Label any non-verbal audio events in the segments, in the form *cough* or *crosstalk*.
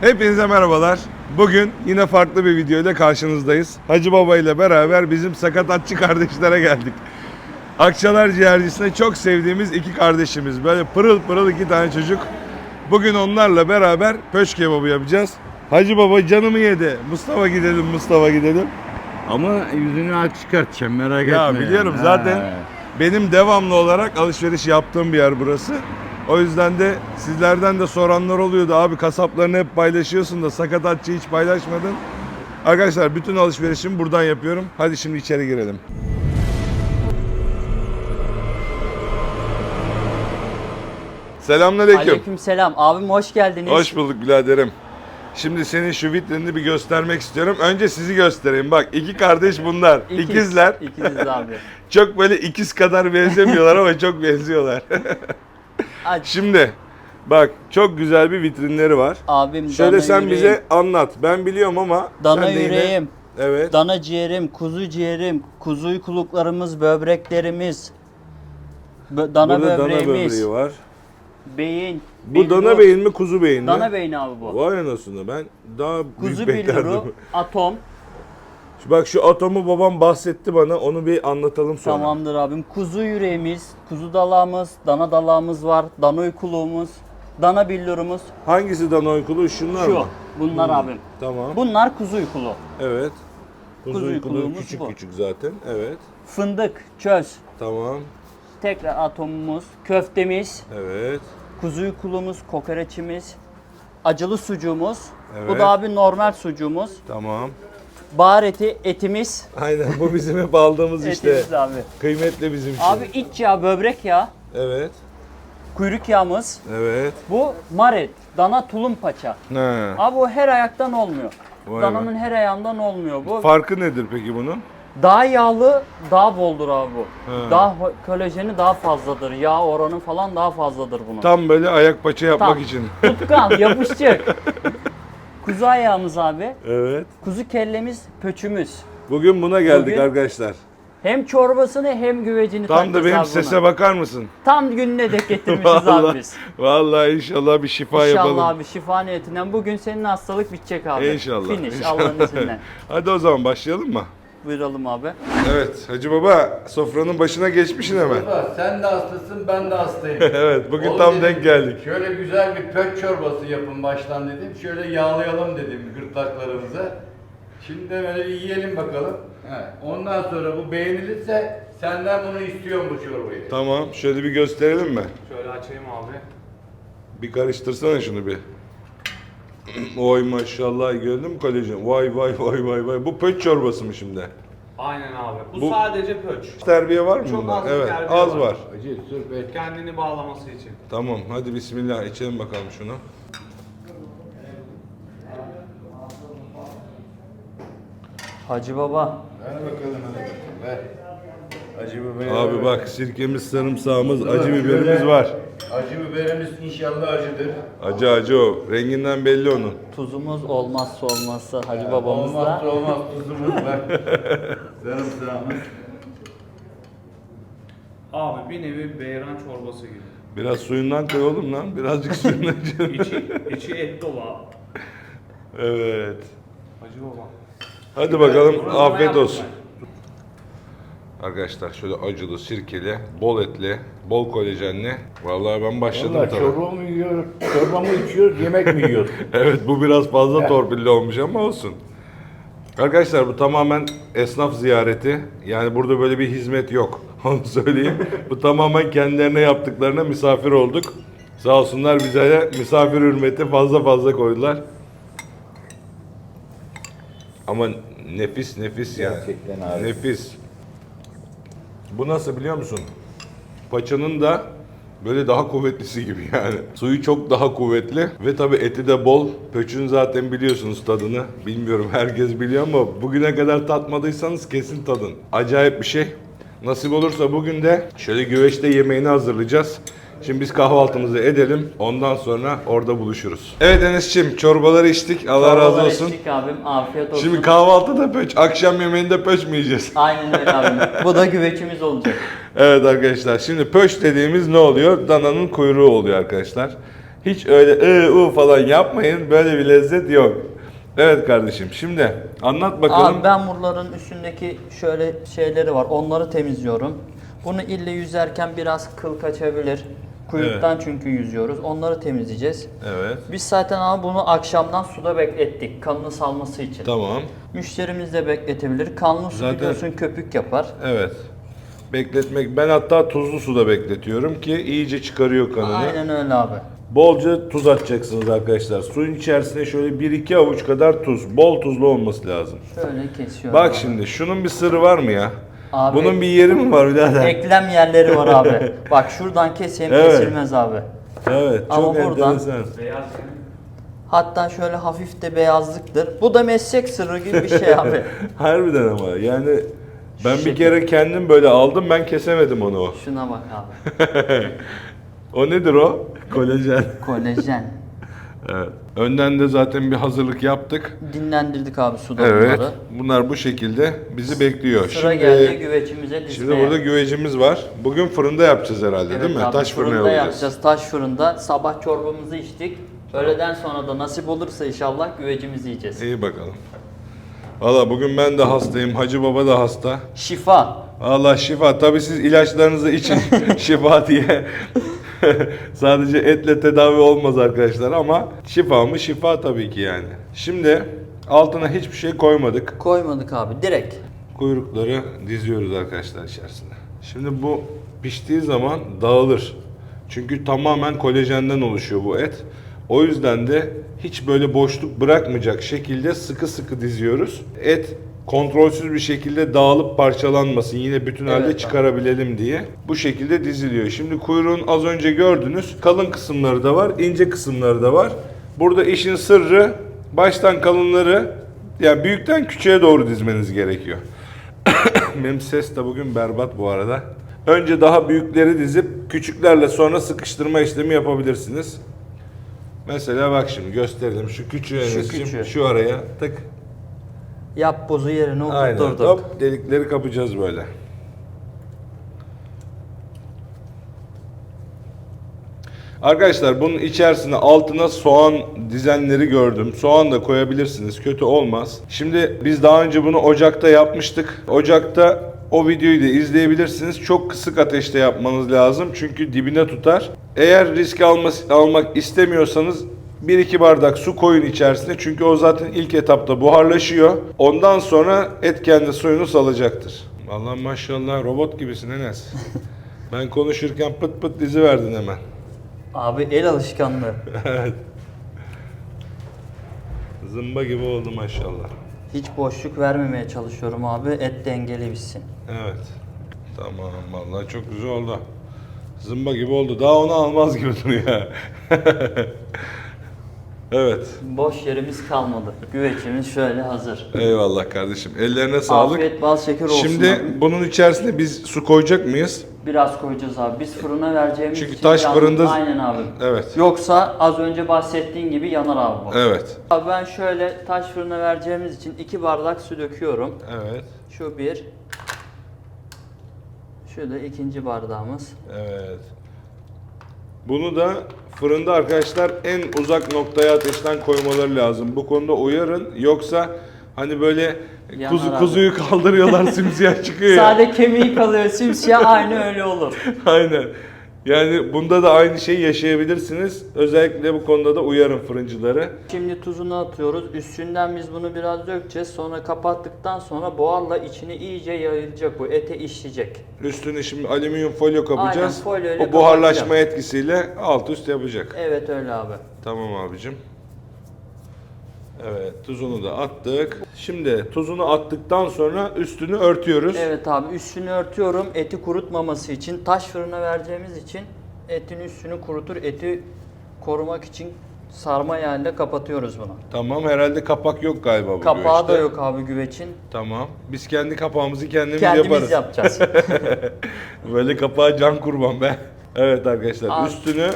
Hepinize merhabalar. Bugün yine farklı bir video ile karşınızdayız. Hacı Baba ile beraber bizim sakatatçı kardeşlere geldik. Akçalar ciğercisine çok sevdiğimiz iki kardeşimiz. Böyle pırıl pırıl iki tane çocuk. Bugün onlarla beraber pöş kebabı yapacağız. Hacı Baba canımı yedi. Mustafa gidelim, Mustafa gidelim. Ama yüzünü aç çıkartacağım merak Ya etme. biliyorum yani. zaten benim devamlı olarak alışveriş yaptığım bir yer burası. O yüzden de sizlerden de soranlar oluyordu. Abi kasaplarını hep paylaşıyorsun da sakatatçı hiç paylaşmadın. Arkadaşlar bütün alışverişimi buradan yapıyorum. Hadi şimdi içeri girelim. Selamünaleyküm. Aleykümselam. Abim hoş geldiniz. Hoş bulduk biraderim. Şimdi senin şu vitrinini bir göstermek istiyorum. Önce sizi göstereyim. Bak iki kardeş bunlar. İkiz. İkizler. İkiziz abi. *laughs* Çok böyle ikiz kadar benzemiyorlar ama çok benziyorlar. *laughs* Aç. Şimdi bak çok güzel bir vitrinleri var. Abim Şöyle dana sen yüreğim, bize anlat. Ben biliyorum ama dana sen de yine- yüreğim, Evet. dana ciğerim, kuzu ciğerim, kuzu uykuluklarımız, böbreklerimiz, bö- dana Burada dana böbreğimiz, böbreği var. beyin. Bu dana beyin mi kuzu beyin mi? Dana beyin abi bu. Vay anasını ben daha Kuzu büyük beklerdim. billuru, atom. Bak şu atomu babam bahsetti bana onu bir anlatalım sonra. Tamamdır abim. Kuzu yüreğimiz, kuzu dalağımız, dana dalağımız var, dana uykuluğumuz, dana billurumuz. Hangisi dana uykulu? Şunlar Şu. mı? Bunlar abim. Tamam. Bunlar kuzu uykulu. Evet. Kuzu, Kuzu uykulu küçük bu. küçük zaten. Evet. Fındık, çöz. Tamam. Tekrar atomumuz, köftemiz, Evet. kuzu uykulumuz, kokoreçimiz, acılı sucuğumuz. Evet. Bu da abi normal sucuğumuz. Tamam. Bahar eti, etimiz. Aynen bu bizim hep aldığımız *laughs* işte. Etimiz abi. Kıymetli bizim için. Abi iç yağ, böbrek yağı, Evet. kuyruk yağımız. Evet. Bu maret, dana tulum paça. He. Abi bu her ayaktan olmuyor. Vay Dananın be. her ayağından olmuyor. Bu Farkı nedir peki bunun? daha yağlı, daha boldur abi bu. He. Daha ho- kolajeni daha fazladır. Yağ oranı falan daha fazladır bunun. Tam böyle ayak paça yapmak Tam. için. Tutkan, yapışacak. *laughs* Kuzu ayağımız abi. evet. Kuzu kellemiz, pöçümüz. Bugün buna geldik Bugün- arkadaşlar. Hem çorbasını hem güvecini Tam da benim abi sese buna. bakar mısın? Tam gününe dek *laughs* getirmişiz abi biz. vallahi inşallah bir şifa İnşallah yapalım. abi şifa niyetinden bugün senin hastalık bitecek abi. İnşallah. Finish inşallah. Allah'ın izniyle. *laughs* Hadi o zaman başlayalım mı? Buyuralım abi. Evet Hacı Baba sofranın başına geçmişsin hemen. Ulan Sen de hastasın, ben de hastayım. *laughs* evet bugün Oğlum tam dedim, denk geldik. Şöyle güzel bir pök çorbası yapın baştan dedim. Şöyle yağlayalım dedim gırtlaklarımıza. Şimdi de böyle yiyelim bakalım. He. Ondan sonra bu beğenilirse senden bunu istiyorum bu çorbayı. Tamam şöyle bir gösterelim mi? Şöyle açayım abi. Bir karıştırsana şunu bir. *clears throat* Oy maşallah gördün mü kolajen? Vay vay vay vay vay. Bu pöç çorbası mı şimdi? Aynen abi. Bu, Bu- sadece pöç. Terbiye var mı Çok bunda? az bir Evet terbiye az var. var. Acı sırf et. Kendini bağlaması için. Tamam hadi bismillah içelim bakalım şunu. Hacı baba. Ver bakalım hadi. Ver. Acı biberi Abi bak sirkemiz, sarımsağımız, acı biberimiz var. Acı biberimiz inşallah acıdır. Acı acı o. Renginden belli onun. Tuzumuz olmazsa olmazsa Hacı babamızla. Olmazsa olmaz tuzumuz var. *laughs* Sarımsağımız. Abi bir nevi beyran çorbası gibi. Biraz suyundan koy oğlum lan. Birazcık suyundan içelim. *laughs* İçi, içi et dolu abi. Evet. Hacı baba. Hadi bakalım afiyet olsun. Arkadaşlar şöyle acılı, sirkeli, bol etli, bol kolajenli. Vallahi ben başladım Valla tabii. çorba mı yiyoruz, çorba mı içiyoruz, yemek mi yiyoruz? *laughs* Evet bu biraz fazla torpilli olmuş ama olsun. Arkadaşlar bu tamamen esnaf ziyareti. Yani burada böyle bir hizmet yok. *laughs* Onu söyleyeyim. bu tamamen kendilerine yaptıklarına misafir olduk. Sağ olsunlar bize misafir hürmeti fazla fazla koydular. Ama nefis nefis yani. Gerçekten abi. Nefis. Bu nasıl biliyor musun? Paçanın da böyle daha kuvvetlisi gibi yani. Suyu çok daha kuvvetli ve tabii eti de bol. Pöçün zaten biliyorsunuz tadını. Bilmiyorum herkes biliyor ama bugüne kadar tatmadıysanız kesin tadın. Acayip bir şey. Nasip olursa bugün de şöyle güveçte yemeğini hazırlayacağız. Şimdi biz kahvaltımızı edelim. Ondan sonra orada buluşuruz. Evet Enes'ciğim çorbaları içtik. Allah razı Çorbalar olsun. içtik abim. Afiyet olsun. Şimdi kahvaltıda pöç, akşam yemeğinde pöç mü yiyeceğiz? Aynen öyle abim. *laughs* Bu da güveçimiz olacak. Evet arkadaşlar şimdi pöş dediğimiz ne oluyor? Dananın kuyruğu oluyor arkadaşlar. Hiç öyle ı u falan yapmayın. Böyle bir lezzet yok. Evet kardeşim şimdi anlat bakalım. Abi ben buraların üstündeki şöyle şeyleri var. Onları temizliyorum. Bunu ille yüzerken biraz kıl kaçabilir. Kuyruktan çünkü yüzüyoruz. Onları temizleyeceğiz. Evet. Biz zaten abi bunu akşamdan suda beklettik. Kanını salması için. Tamam. Müşterimiz de bekletebilir. Kanlı su Zaten- biliyorsun köpük yapar. Evet. Bekletmek. Ben hatta tuzlu suda bekletiyorum ki iyice çıkarıyor kanını. Aynen öyle abi. Bolca tuz atacaksınız arkadaşlar. Suyun içerisine şöyle 1-2 avuç kadar tuz. Bol tuzlu olması lazım. Şöyle kesiyorum. Bak abi. şimdi şunun bir sırrı var mı ya? Abi- Bunun bir yeri mi var birader? Eklem yerleri var abi. *laughs* Bak şuradan keseyim Evet. kesilmez abi. Evet, Ama çok buradan- enteresan. Beyaz Hatta şöyle hafif de beyazlıktır. Bu da meslek sırrı gibi bir şey abi. *laughs* Harbiden ama yani ben bir şekil. kere kendim böyle aldım ben kesemedim onu. Şuna bak abi. *laughs* O nedir o? Kolajen. Kolajen. Evet. Önden de zaten bir hazırlık yaptık. Dinlendirdik abi suda Evet. bunları. Bunlar bu şekilde bizi bekliyor. Sıra geldi güvecimize dizmeye. şimdi burada güvecimiz var. Bugün fırında yapacağız herhalde Evet değil mi? abi, Taş fırına fırında yollayacağız. yapacağız. Taş fırında. Sabah çorbamızı içtik. Öğleden sonra da nasip olursa inşallah güvecimizi yiyeceğiz. İyi bakalım. Valla bugün ben de hastayım. Hacı baba da hasta. Şifa. Allah şifa. Tabii siz ilaçlarınızı için *laughs* şifa diye. *laughs* Sadece etle tedavi olmaz arkadaşlar ama şifa mı şifa tabii ki yani. Şimdi altına hiçbir şey koymadık. Koymadık abi direkt. Kuyrukları diziyoruz arkadaşlar içerisine. Şimdi bu piştiği zaman dağılır. Çünkü tamamen kolajenden oluşuyor bu et. O yüzden de hiç böyle boşluk bırakmayacak şekilde sıkı sıkı diziyoruz. Et kontrolsüz bir şekilde dağılıp parçalanmasın. Yine bütün halde Evet abi. çıkarabilelim diye. Bu şekilde diziliyor. Şimdi kuyruğun az önce gördünüz kalın kısımları da var, ince kısımları da var. Burada işin sırrı baştan kalınları yani büyükten küçüğe doğru dizmeniz gerekiyor. *coughs* Benim ses de bugün berbat bu arada. Önce daha büyükleri dizip küçüklerle sonra sıkıştırma işlemi yapabilirsiniz. Mesela bak şimdi gösterelim şu küçüğü Şu küçüğü. şu araya tık. Yap bozu yerine Aynen oturturduk. hop delikleri kapacağız böyle. Arkadaşlar bunun içerisine altına soğan dizenleri gördüm. Soğan da koyabilirsiniz. Kötü olmaz. Şimdi biz daha önce bunu ocakta yapmıştık. Ocakta o videoyu da izleyebilirsiniz. Çok kısık ateşte yapmanız lazım. Çünkü dibine tutar. Eğer risk alması, almak istemiyorsanız 1-2 bardak su koyun içerisine. Çünkü o zaten ilk etapta buharlaşıyor. Ondan sonra et kendi suyunu salacaktır. Vallahi maşallah robot gibisin Enes. *laughs* ben konuşurken pıt pıt dizi verdin hemen. Abi el alışkanlığı. *laughs* Evet. Zımba gibi oldu maşallah. Hiç boşluk vermemeye çalışıyorum abi. Et dengeli bitsin. Evet. Tamam vallahi çok güzel oldu. Zımba gibi oldu. Daha onu almaz gibi duruyor. *laughs* evet. Boş yerimiz kalmadı. Güvecimiz şöyle hazır. Eyvallah kardeşim. Ellerine sağlık. Afiyet bal şeker olsun. Şimdi abi. bunun içerisine biz su koyacak mıyız? Biraz koyacağız abi. Biz fırına vereceğimiz Çünkü için taş fırında- Aynen abi. Evet. Yoksa az önce bahsettiğin gibi yanar abi bu. Evet. Abi ben şöyle taş fırına vereceğimiz için iki bardak su döküyorum. Evet. Şu bir. Şu da ikinci bardağımız. Evet. Bunu da fırında arkadaşlar en uzak noktaya ateşten koymaları lazım. Bu konuda uyarın. Yoksa hani böyle Yanar kuzu, abi. kuzuyu kaldırıyorlar *laughs* simsiyah çıkıyor ya. Sade kemiği kalıyor simsiyah aynı öyle olur. Aynen. Yani bunda da aynı şeyi yaşayabilirsiniz. Özellikle bu konuda da uyarın fırıncıları. Şimdi tuzunu atıyoruz. Üstünden biz bunu biraz dökeceğiz. Sonra kapattıktan sonra buharla içine iyice yayılacak bu. Ete işleyecek. Üstüne şimdi alüminyum folyo kapacağız. Aynen, folyoyla o buharlaşma kapatacağım. etkisiyle alt üst yapacak. Evet öyle abi. Tamam abicim. Evet tuzunu da attık. Şimdi tuzunu attıktan sonra üstünü örtüyoruz. Evet abi üstünü örtüyorum eti kurutmaması için. Taş fırına vereceğimiz için etin üstünü kurutur. Eti korumak için sarma yağıyla kapatıyoruz bunu. Tamam herhalde kapak yok galiba bu Kapağı da güveçte. yok abi güveçin. Tamam. Biz kendi kapağımızı kendimiz, Kendimiz yaparız. yapacağız. *laughs* Böyle kapağı can kurban be. Evet arkadaşlar Abi. üstünü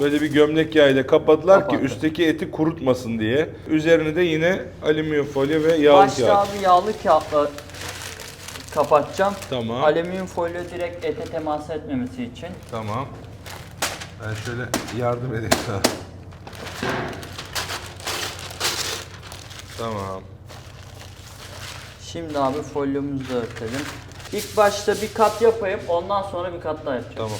böyle bir gömlek yağıyla kapattılar ki Kapattık. üstteki eti kurutmasın diye. Üzerini de yine alüminyum folyo ve yağlı Başta kağıt. abi yağlı kağıtla kapatacağım. Tamam. Alüminyum folyo direkt ete temas etmemesi için. Tamam. Ben şöyle yardım edeyim sana. Tamam. Şimdi abi folyomuzu da örtelim. İlk başta bir kat yapayım, ondan sonra bir kat daha yapacağım. Tamam.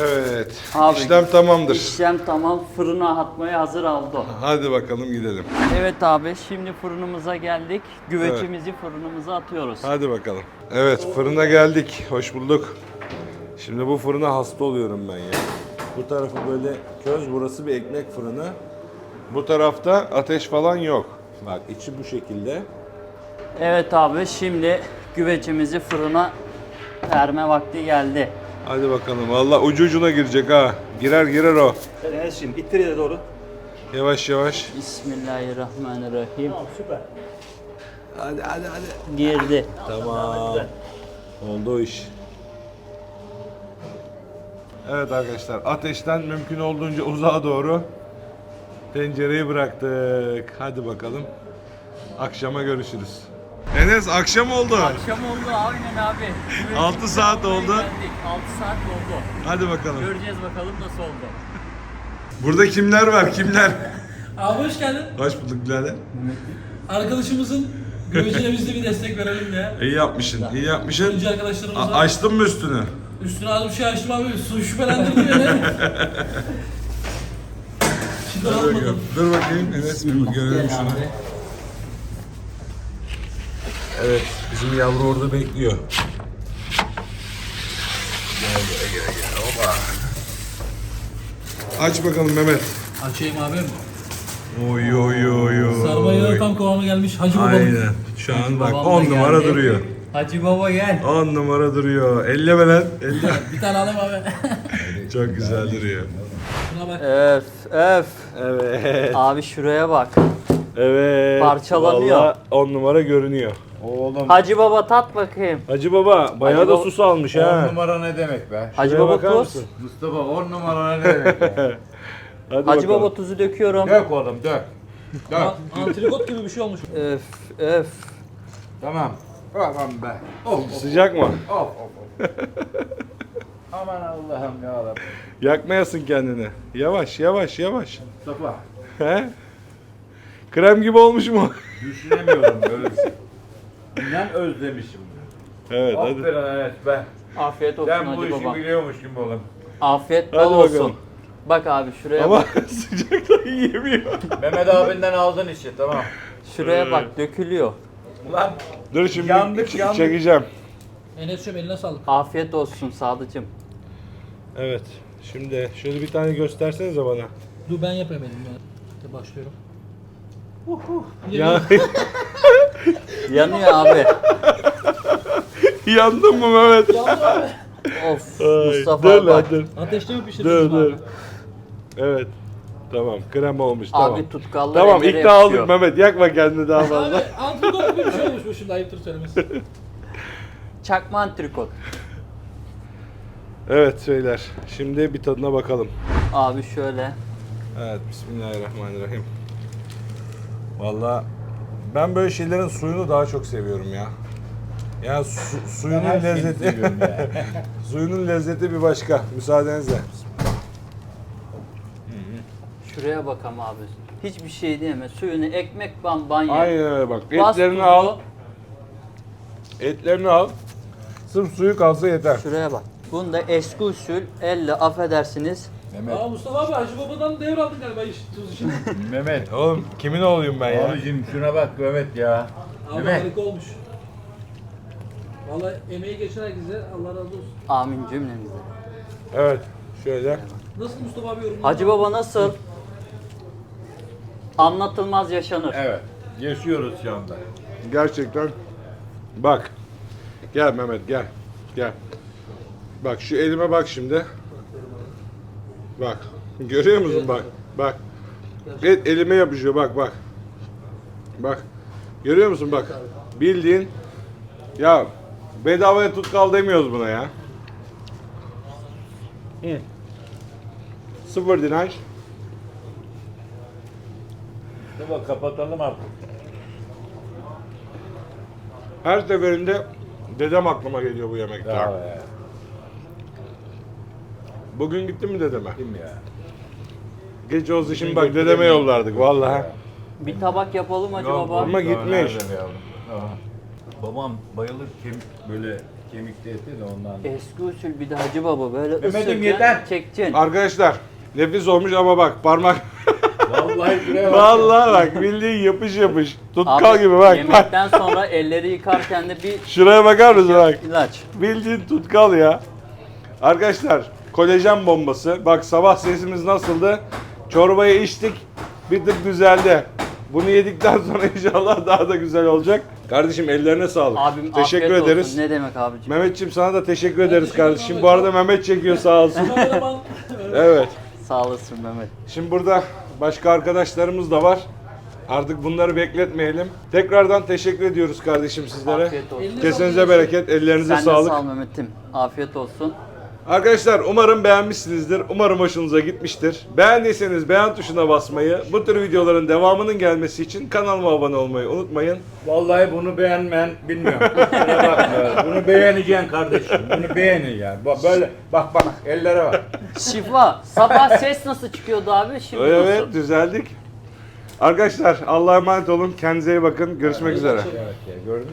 Evet. Abi, işlem tamamdır. İşlem tamam, fırına atmaya hazır oldu. Hadi bakalım gidelim. Evet abi, şimdi fırınımıza geldik. Güvecimizi fırınımıza atıyoruz. Hadi bakalım. Evet fırına geldik. Hoş bulduk. Şimdi bu fırına hasta oluyorum ben ya. Bu tarafı böyle köz, burası bir ekmek fırını. Bu tarafta ateş falan yok. Bak içi bu şekilde. Evet abi, şimdi güvecimizi fırına verme vakti geldi. Hadi bakalım. Valla ucu ucuna girecek ha. Girer girer o. Evet şimdi ittir ileri doğru. Yavaş yavaş. Bismillahirrahmanirrahim. Süper. Hadi hadi hadi. Girdi. Tamam. Oldu o iş. Evet arkadaşlar ateşten mümkün olduğunca uzağa doğru tencereyi bıraktık. Hadi bakalım. Akşama görüşürüz. Enes akşam oldu. Akşam oldu aynen abi. Güvecimizi Altı saat almaya oldu. geldik. 6 saat oldu. Hadi bakalım. Göreceğiz bakalım nasıl oldu. Burada kimler var kimler? Abi hoş geldin. Hoş bulduk birader. Arkadaşımızın güvecine biz de bir destek verelim ya. İyi yapmışsın, iyi yapmışsın. Önce A- arkadaşlarımıza açtın mı üstünü? üstüne az bir şey açtım abi. Su şüphelendirdi *laughs* beni. Şimdi almadım. Dur bakayım Enes bir görelim şunu. Evet, bizim yavru orada bekliyor. Gel gel gel gel. Hopa. Aç bakalım Mehmet. Açayım abim. Oy oy oy oy. Sarma yağı tam kıvamı gelmiş. Hacı babalık. Aynen. Şu an bak babam da 10 numara geldi. duruyor. Hacı baba gel. 10 numara duruyor. Elle lan. Elle. Bir tane alayım abi. Çok güzel duruyor. Şuna bak. Öf öf. Evet. Abi şuraya bak. Evet. Parçalanıyor. 10 numara görünüyor. Oğlum Hacı baba tat bakayım. Hacı baba bayağı Hacı da baba- sus almış 10 ha. numara ne demek be? Hacı Şuraya baba bakar tuz. mısın? Mustafa 10 numara ne demek be? *laughs* Hadi Hacı bakalım. baba tuzu döküyorum. dök oğlum dök. Dök. An- Antrikot gibi bir şey olmuş. Öf öf. Tamam. Tamam be. Of of Sıcak mı? of of. of. *laughs* Aman Allah'ım ya Rabbi. Yakmayasın kendini. Yavaş yavaş yavaş. Mustafa He? Krem gibi olmuş mu? düşünemiyorum böyle bir şey. *laughs* İnan özlemişim. evet hadi. Aferin Enes be. Afiyet olsun Ben bu Hacı işi baba. biliyormuş gibi oğlum. Afiyet bol Hadi olsun. bakalım. Bak abi şuraya Ama bak. *laughs* sıcakta yiyemiyor. Mehmet abinden aldın işi tamam. Şuraya bak dökülüyor. Ulan Dur şimdi Yandık, ç- yandık. çekeceğim. Enes'cim eline sağlık. Afiyet olsun Sadıcım. Evet. Şimdi şöyle bir tane göstersenize bana. Dur ben yapayım elim. ya. Hadi başlıyorum. Ya, *laughs* Yanıyor abi. yandın mı Mehmet? Yandı abi. Of Ay, Mustafa dur lan bak. dur. Ateşte mi Dur abi? Evet. Tamam krem olmuş tamam. Abi tutkallar Tamam ellere ikna yapışıyor. olduk Mehmet yakma kendini daha fazla. Abi antrikot gibi bir şey olmuş bu şimdi ayıptır söylemesi. *laughs* Çakma antrikot. evet beyler şimdi bir tadına bakalım. Abi şöyle. Evet bismillahirrahmanirrahim. Valla ben böyle şeylerin suyunu daha çok seviyorum ya. Yani su, suyunun her lezzeti seviyorum ya. *laughs* suyunun lezzeti bir başka. Müsaadenizle. Şuraya bakam abi. Hiçbir şey diyeme. Suyunu ekmek ban ban ye. Aynen öyle bak. Bas Etlerini tuzu. al. Etlerini al. Sırf suyu kalsa yeter. Şuraya bak. Bunu da eski usul elle affedersiniz. Mehmet. Aa Mustafa abi Hacı babadan devraldın galiba iş tuz işini. *laughs* Mehmet. Oğlum kimin oğluyum ben ya? Abicim şuna bak Mehmet ya. Abi Mehmet. harika olmuş. Vallahi emeği geçen herkese Allah razı olsun. Amin cümlemize. Evet. Şöyle. Nasıl Mustafa abi yorumladın? Hacı baba nasıl? Anlatılmaz yaşanır. Evet. Yaşıyoruz şu anda. Gerçekten. Bak. Gel Mehmet gel. Gel. Bak şu elime bak şimdi. Bak. Görüyor musun bak. Bak. Et elime yapışıyor bak bak. Bak. Görüyor musun bak. Bildiğin ya bedavaya tutkal demiyoruz buna ya. Hı. Sıfır direnç. Bak kapatalım artık. Her seferinde dedem aklıma geliyor bu yemekte. Ya. Bugün gittin mi dedeme? Kim ya? Gece olsun şimdi bak dedeme yollardık vallahi. Bir tabak yapalım Hacı Baba. Ama gitmiş. Babam bayılır kim böyle kemikli eti de ondan. Eski usul bir de Hacı Baba böyle Mehmet'im yeter. çekeceksin. Arkadaşlar nefis olmuş ama bak parmak Vallahi şuraya *laughs* bak. vallahi bak bildiğin yapış yapış. Tutkal Abi, gibi bak. bak. Yemekten sonra elleri yıkarken de bir Şuraya bakar mısın bak. ilaç. Bildiğin tutkal ya. Arkadaşlar kolajen bombası. Bak sabah sesimiz nasıldı? Çorbayı içtik. Bir tık düzeldi. Bunu yedikten *laughs* sonra inşallah daha da güzel olacak. Kardeşim ellerine sağlık. Abim teşekkür afiyet ederiz. Olsun. Ne demek abicim? Mehmetçim sana da teşekkür ederiz teşekkür kardeşim. Bu arada Mehmet çekiyor sağ olsun. *laughs* Evet. Sağ olasın Mehmet. Şimdi burada başka arkadaşlarımız da var. Artık bunları bekletmeyelim. Tekrardan teşekkür ediyoruz kardeşim sizlere. Afiyet olsun. Kesinize bereket, ellerinize Sen de sağlık. sağ ol Mehmet'im. Afiyet olsun. Arkadaşlar umarım beğenmişsinizdir. Umarım hoşunuza gitmiştir. Beğendiyseniz beğen tuşuna basmayı, bu tür videoların devamının gelmesi için kanalıma abone olmayı unutmayın. Vallahi bunu beğenmeyen bilmiyorum. Kusura bakma. Bunu beğeneceksin kardeşim. Bunu beğeneceksin. Bak böyle bak bak ellere bak. Şifa. Sabah ses nasıl çıkıyordu abi? Şimdi Evet nasıl? düzeldik. Arkadaşlar Allah'a emanet olun. Kendinize iyi bakın. Görüşmek üzere. Evet ya gördün mü?